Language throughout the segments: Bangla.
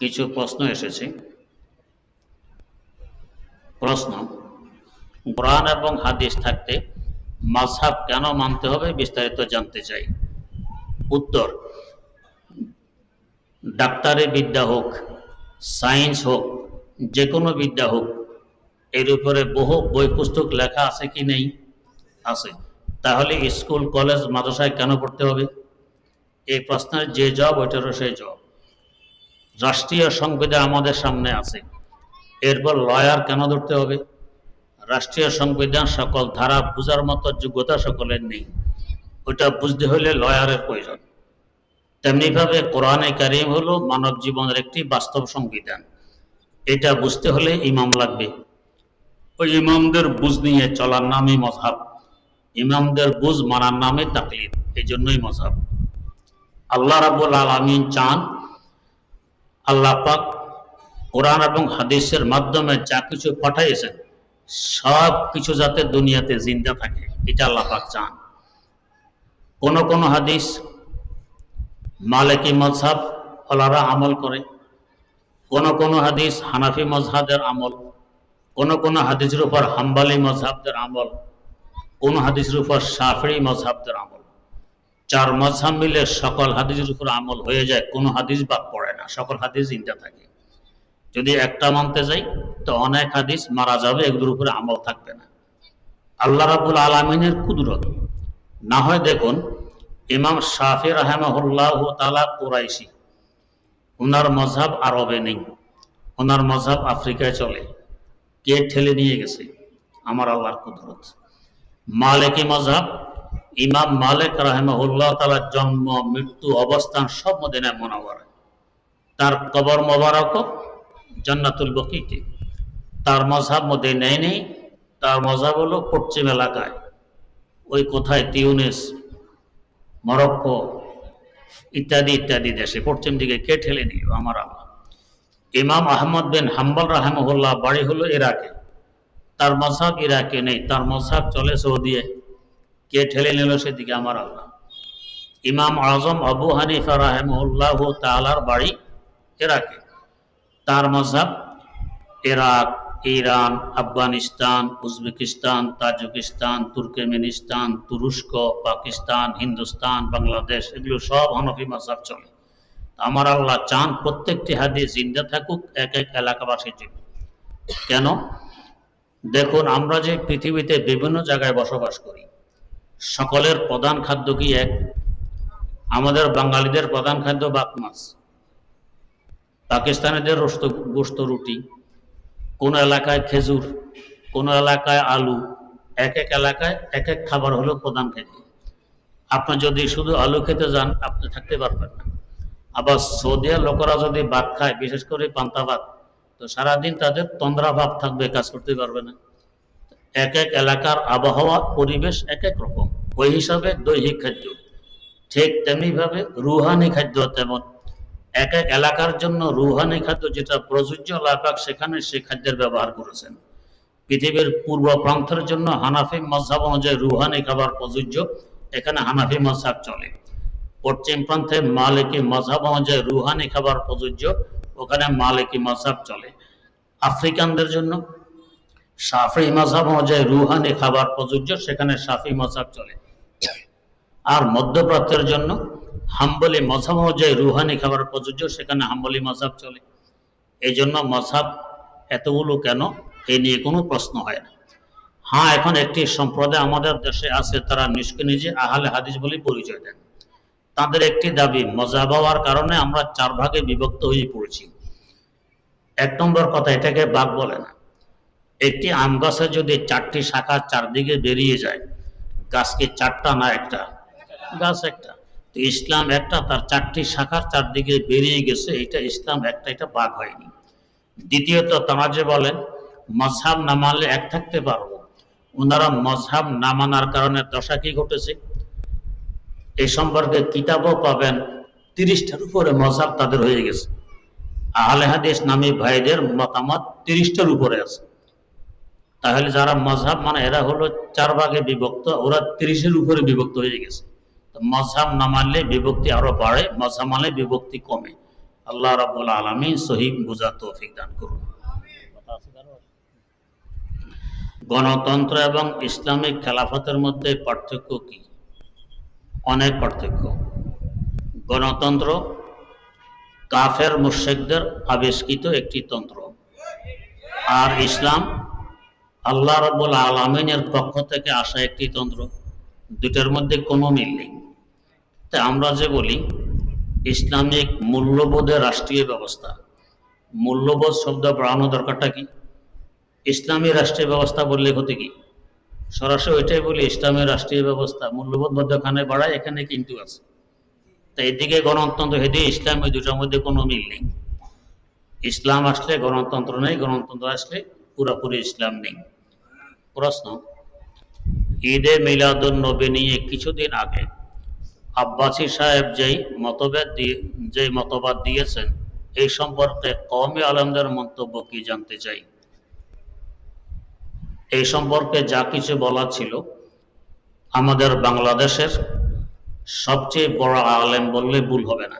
কিছু প্রশ্ন এসেছে। প্রশ্ন, কোরআন এবং হাদিস থাকতে মাঝহাব কেন মানতে হবে বিস্তারিত জানতে চাই। উত্তর, ডাক্তারি বিদ্যা হোক, সায়েন্স হোক যে কোনো বিদ্যা হোক, এর উপরে বহু বই পুস্তক লেখা আছে কি নেই? আছে। তাহলে স্কুল, কলেজ, মাদ্রাসায় কেন পড়তে হবে? এই প্রশ্নের যে জব ওইটারও সেই জবাব। রাষ্ট্রীয় সংবিধান আমাদের সামনে আছে। এরপর লয়ার কেন ধরতে হবে? রাষ্ট্রীয় সংবিধান সকল ধারা বোঝার মতো যোগ্যতা সকলের নেই। ওটা বুঝতে হলে লয়ারের প্রয়োজন। তেমনিভাবে কোরআনে কারিম হলো মানব জীবনের একটি বাস্তব সংবিধান। এটা বুঝতে হলে ইমাম লাগবে। ওই ইমামদের বুঝ নিয়ে চলার নামই মজাব ইমামদের বুঝ মানার নামে তাকলিদ। এই জন্যই মজহাব আল্লাহ রাবুল আলমিন চান আল্লাহ পাক কোরআন এবং হাদিসের মাধ্যমে যা কিছু পাঠাইয়েছেন, সব কিছু যাতে দুনিয়াতে জিন্দা থাকে, এটা আল্লাহ পাক চান। কোন কোন হাদিস মালিকি মজহাব ওলারা আমল করে, কোন কোন হাদিস হানাফি মজহাদের আমল, কোন কোন হাদিসের উপর হাম্বালি মজহাবদের আমল, কোন হাদিসের উপর সাফরি মজহাবদের আমল। চার মজহাব মিলে সকল হাদিসের উপর আমল হয়ে যায়, কোন হাদিস বাদ পড়ে সকল হাদিস চিন্তা থাকে। যদি একটা মানতে যাই, তো অনেক হাদিস মারা যাবে, এগুলোর উপরে আমল থাকবে না। আল্লাহ রাবুল আলমিনের কুদরত। না হয় দেখুন, ইমাম শাফি রাহেমাহুল্লাহ তালা কোরাইশি। ওনার মজহাব আরবে নেই। ওনার মজহাব আফ্রিকায় চলে। কে ঠেলে নিয়ে গেছে? আমার আল্লাহর কুদরত। মালিকি মজহাব ইমাম মালিক রাহেমাহুল্লাহ তালার জন্ম, মৃত্যু, অবস্থান সব মদিনায় মনোবর তার কবর মোবারক জান্নাতুল বকিতে তার মজহাব মদিনায় নেই তার মজহাব হলো পশ্চিম এলাকায়। ওই কোথায়? তিউনেস, মরক্কো, ইত্যাদি ইত্যাদি দেশে। পশ্চিম দিকে কে ঠেলে নিল আমার আল্লাহ। ইমাম আহমদ বিন হাম্বল রাহেমহুল্লাহ, বাড়ি হলো ইরাকে। তার মজহাব ইরাকে নেই, তার মজহাব চলে সৌদিয়ে কে ঠেলে নিল সেদিকে? আমার আল্লাহ। ইমাম আজম আবু হানিফা রাহেমহুল্লাহ তালার বাড়ি ইরাকে তার মজহাব, Iraq, Iran, Afghanistan, Uzbekistan, Tajikistan, Turkmenistan, তুরস্ক, পাকিস্তান, হিন্দুস্তান, বাংলাদেশ, এগুলো সব হনফি মজাব চলে। আমার আল্লাহ চান প্রত্যেকটি হাদিস জিন্দা থাকুক, এক এক এলাকাবাসীর জন্য। কেন? দেখুন, আমরা যে পৃথিবীতে বিভিন্ন জায়গায় বসবাস করি, সকলের প্রধান খাদ্য কি এক? আমাদের বাঙালিদের প্রধান খাদ্য বাক মাছ পাকিস্তানিদের রোস্ত, গোস্ত রুটি, কোন এলাকায় খেজুর, কোন এলাকায় আলু, এক এক এলাকায় এক এক খাবার হলো প্রধান খাদ্য আপনি যদি শুধু আলু খেতে যান, আপনি থাকতে পারবেন না। আবার সৌদিয়া লোকেরা যদি ভাত খায়, বিশেষ করে পান্তা ভাত, তো সারাদিন তাদের তন্দ্রা ভাব থাকবে, কাজ করতে পারবে না। এক এক এলাকার আবহাওয়া, পরিবেশ এক এক রকম। ওই হিসাবে দৈহিক খাদ্য। ঠিক তেমনিভাবে রুহানি খাদ্য তেমন। এক এক এলাকার জন্য রুহানি খাদ্য যেটা প্রযোজ্য লাফাক সেখানে সেই খাদ্যের ব্যবহার করেছেন। পৃথিবীর পূর্ব প্রান্তের জন্য হানাফি মজাব অনুযায়ী রুহানি খাবার প্রযোজ্য, এখানে হানাফি মজাব চলে। পশ্চিম প্রান্তে মালিকি মজাব অনুযায়ী রুহানি খাবার প্রযোজ্য, ওখানে মালিকি মজাব চলে। আফ্রিকানদের জন্য সাফি মজাব অনুযায়ী রুহানি খাবার প্রযোজ্য, সেখানে সাফি মজাব চলে। আর মধ্যপ্রাচ্যের জন্য হাম্বলি মজাব অনুযায়ী রুহানি খাবার প্রযোজ্য, সেখানে হাম্বলি মজাব চলে। এই জন্য মজাব এতগুলো কেন? এ নিয়ে কোনো প্রশ্ন হয় না। হ্যাঁ এখন একটি সম্প্রদায় আমাদের দেশে আছে, তারা নিষ্কে নিজে আহলে হাদিস বলে পরিচয় দেন তাদের একটি দাবি, মজাব হওয়ার কারণে আমরা চার ভাগে বিভক্ত হয়ে পড়েছি। এক নম্বর কথা, এটাকে বাঘ বলে না। একটি আম গাছে যদি চারটি শাখা চারদিকে বেরিয়ে যায় গাছ কি চারটা না একটা? গাছ একটা। ইসলাম একটা, তার চারটি শাখার চারদিকে বেরিয়ে গেছে, এটা ইসলাম একটা, এটা বাঘ হয়নি। দ্বিতীয়ত তারা যে বলেন মজহাব না মানলে এক থাকতে পারব। ওনারা মজহাব না মানার কারণে দশা কি ঘটেছে? এই সম্পর্কে কিতাবও পাবেন, তিরিশটার উপরে মজহাব তাদের হয়ে গেছে। আহলে হাদিস নামী ভাইদের মতামত তিরিশটার উপরে আছে। তাহলে যারা মজহাব মানে এরা হলো চার ভাগে বিভক্ত, ওরা তিরিশের উপরে বিভক্ত হয়ে গেছে। মজহাব না মানলে বিভক্তি আরও বাড়ে, মজহাব মানলে বিভক্তি কমে। আল্লাহ রাবুল আলমী সহি বুঝা তৌফিক দান করুন। গণতন্ত্র এবং ইসলামিক খেলাফতের মধ্যে পার্থক্য কি? অনেক পার্থক্য। গণতন্ত্র কাফের মুর্শেকদের আবিষ্কৃত একটি তন্ত্র। আর ইসলাম আল্লাহ রব্বুল আলমিনের পক্ষ থেকে আসা একটি তন্ত্র। দুটার মধ্যে কোনো মিল নেই। তাই আমরা যে বলি, ইসলামিক মূল্যবোধের রাষ্ট্রীয় ব্যবস্থা। মূল্যবোধ শব্দ বাড়ানো দরকারটা কি? ইসলামী রাষ্ট্রীয় ব্যবস্থা বললে ক্ষতি কি? সরাসরি ওইটাই বলি, ইসলামী রাষ্ট্রীয় ব্যবস্থা মূল্যবোধ মধ্যখানে বাড়ায়, এখানে কিন্তু আছে। তা এদিকে গণতন্ত্র হেদিকে ইসলাম ওই দুটার মধ্যে কোনো মিল নেই। ইসলাম আসলে গণতন্ত্র নেই, গণতন্ত্র আসলে পুরোপুরি ইসলাম নেই। প্রশ্ন, ঈদে মিলাদুল নবী নিয়ে কিছুদিন আগে আব্বাসী সাহেব যেই মতভেদ দিয়ে, যেই মতবাদ দিয়েছেন, এই সম্পর্কে কওমি আলমদের মন্তব্য কি জানতে চাই? এই সম্পর্কে যা কিছু বলা ছিল, আমাদের বাংলাদেশের সবচেয়ে বড় আলেম বললে ভুল হবে না।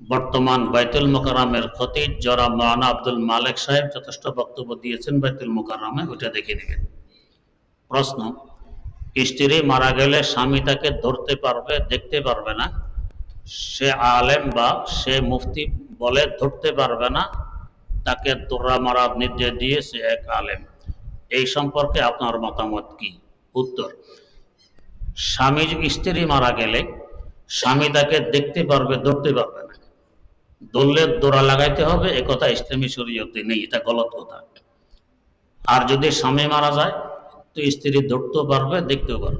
বর্তমান বাইতুল মোকারামের খতিব জরা মাওলানা আব্দুল মালেক সাহেব যথেষ্ট বক্তব্য দিয়েছেন বাইতুল মোকারামে ওইটা দেখে নেবেন। প্রশ্ন স্ত্রী মারা গেলে স্বামী তাকে ধরতে পারবে, দেখতে পারবে না। সে আলেম বা সে মুফতি বলে ধরতে পারবে না। তাকে দোরা মারার নির্দেশ দিয়েছে এক আলেম। এই সম্পর্কে আপনার মতামত কি? উত্তর স্বামী স্ত্রী মারা গেলে স্বামী তাকে দেখতে পারবে, ধরতে পারবে না। ধরলে দোরা লাগাইতে হবে একথা কথা ইসলামী শরীয়তে নেই, এটা গলত কথা। আর যদি স্বামী মারা যায় иштери докто барбы дектө бар